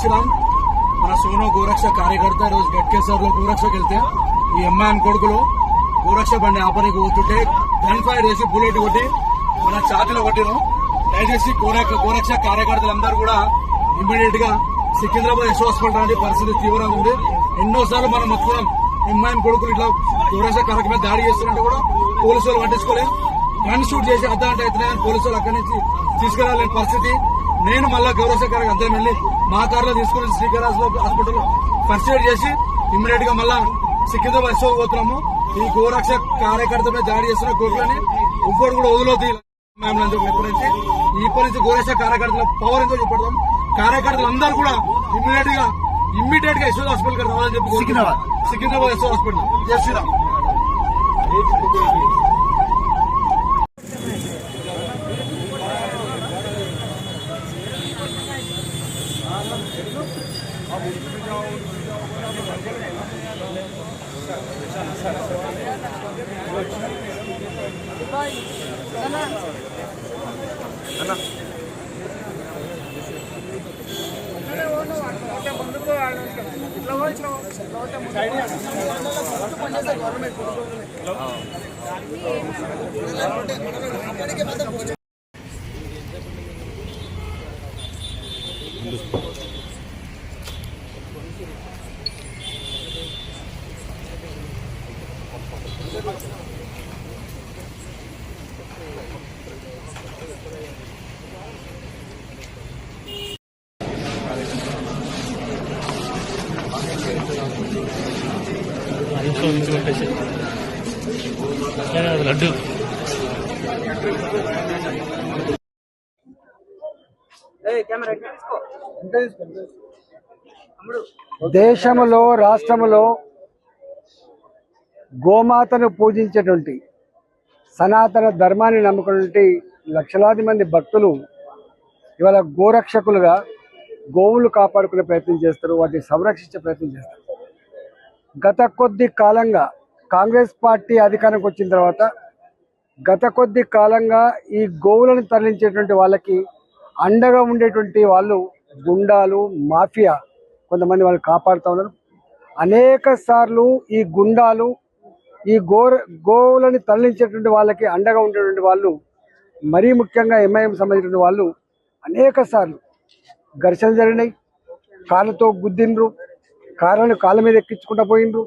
శ్రీరామ్ మన సోనో గోరక్ష కార్యకర్త ఈ రోజు గట్కేశ్వర్లో గోరక్షకి వెళ్తే ఈ ఎంఐఎం కొడుకులు గోరక్ష బండి ఆపరికి పోతుంటే గన్ ఫైర్ చేసి బుల్లెట్ కొట్టి మన ఛాతీలో కొట్టిరు. దయచేసి గోరక్ష గోరక్ష కార్యకర్తలందరూ కూడా ఇమ్మీడియట్గా సికింద్రాబాద్ ఎస్ హాస్పిటల్ లాంటి పరిస్థితి తీవ్రంగా ఉంది. ఎన్నోసార్లు మనం మొత్తం ఎంఐఎం కొడుకులు ఇట్లా గోరక్ష కార్యక్రమం మీద దాడి చేస్తున్నట్టు కూడా పోలీసు వాళ్ళు పట్టించుకోలేదు గన్ షూట్ చేసి అర్ధ అంటే అవుతున్నాయని పోలీసులు అక్కడి నుంచి తీసుకురాలేని పరిస్థితి. నేను మళ్ళా గౌరవ శాఖ అందరం వెళ్ళి మా కారులో తీసుకుని శ్రీకారాజ్ హాస్పిటల్ ఫస్ట్ ఎయిడ్ చేసి ఇమ్మీడియట్గా మళ్ళా సికింద్రాబాద్ ఇష్టం పోతున్నాము. ఈ గోరక్ష కార్యకర్త మీద దాడి చేస్తున్న కోర్టులని ఇంకోటి కూడా వదిలేదు మేము ఎప్పటి నుంచి. ఇప్పటి నుంచి గోరక్ష కార్యకర్తల పవర్ ఎంతో చెప్పడం కార్యకర్తలు అందరూ కూడా ఇమ్మీడియట్గా ఇమ్మీడియట్గా యశోద్ హాస్పిటల్కి రావాలని చెప్పి. సికింద్రాబాద్. యశోద్ హాస్పిటల్. జై శ్రీరామ్. ఇంట్లో నుంచి పెట్టేసి అట్లనే లడ్డు దేశములో రాష్ట్రములో గోమాతను పూజించేటువంటి సనాతన ధర్మాన్ని నమ్ముకున్నటువంటి లక్షలాది మంది భక్తులు ఇవాళ గోరక్షకులుగా గోవులు కాపాడుకునే ప్రయత్నం చేస్తారు వాటిని సంరక్షించే ప్రయత్నం చేస్తారు. గత కొద్ది కాలంగా కాంగ్రెస్ పార్టీ అధికారంకి వచ్చిన తర్వాత గత కొద్ది కాలంగా ఈ గోవులను తరలించేటువంటి వాళ్ళకి అండగా ఉండేటువంటి వాళ్ళు గుండాలు మాఫియా కొంతమంది వాళ్ళు కాపాడుతూ ఉన్నారు. అనేక సార్లు ఈ గుండాలు ఈ గోర గోవులని తరలించేటువంటి వాళ్ళకి అండగా ఉండేటువంటి వాళ్ళు మరీ ముఖ్యంగా ఎంఐఎం సంబంధించిన వాళ్ళు అనేక సార్లు ఘర్షణ జరిగినాయి. కాళ్ళతో గుద్దిండ్రు. కార్లను కాళ్ళ మీద ఎక్కించుకుంటూ పోయిండ్రు.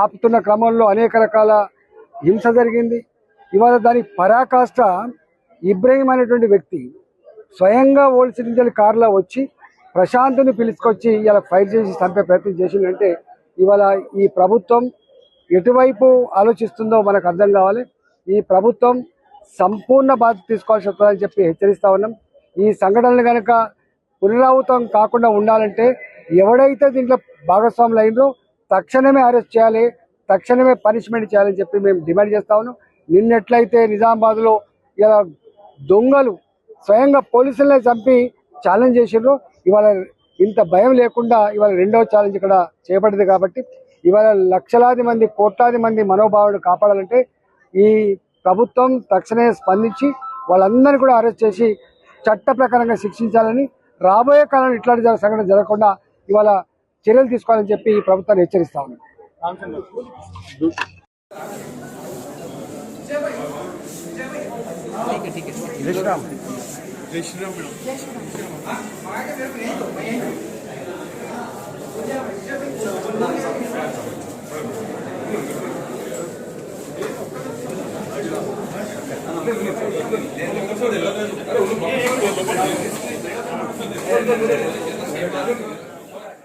ఆపుతున్న క్రమంలో అనేక రకాల హింస జరిగింది. ఇవాళ దాని పరాకాష్ట ఇబ్రహీం అనేటువంటి వ్యక్తి స్వయంగా ఓల్డ్ కారులో వచ్చి ప్రశాంత్ని పిలుచుకొచ్చి ఇలా ఫైర్ చేసి చంపే ప్రయత్నం చేసిందంటే ఇవాళ ఈ ప్రభుత్వం ఎటువైపు ఆలోచిస్తుందో మనకు అర్థం కావాలి. ఈ ప్రభుత్వం సంపూర్ణ బాధ్యత తీసుకోవాల్సి వస్తుందని చెప్పి హెచ్చరిస్తా ఉన్నాం. ఈ సంఘటనలు కనుక పునరావృతం కాకుండా ఉండాలంటే ఎవడైతే దీంట్లో భాగస్వాములు అయినో తక్షణమే అరెస్ట్ చేయాలి తక్షణమే పనిష్మెంట్ చేయాలని చెప్పి మేము డిమాండ్ చేస్తా ఉన్నాం. నిన్నెట్లయితే నిజామాబాద్లో ఇలా దొంగలు స్వయంగా పోలీసులనే చంపి ఛాలెంజ్ చేసిండ్రు. ఇవాళ ఇంత భయం లేకుండా ఇవాళ రెండవ ఛాలెంజ్ ఇక్కడ చేపడింది కాబట్టి ఇవాళ లక్షలాది మంది కోట్లాది మంది మనోభావాలు కాపాడాలంటే ఈ ప్రభుత్వం తక్షణమే స్పందించి వాళ్ళందరినీ కూడా అరెస్ట్ చేసి చట్ట ప్రకారంగా శిక్షించాలని రాబోయే కాలంలో ఇట్లాంటి సంఘటన జరగకుండా ఇవాళ చర్యలు తీసుకోవాలని చెప్పి ఈ ప్రభుత్వాన్ని హెచ్చరిస్తా ఉన్నాం.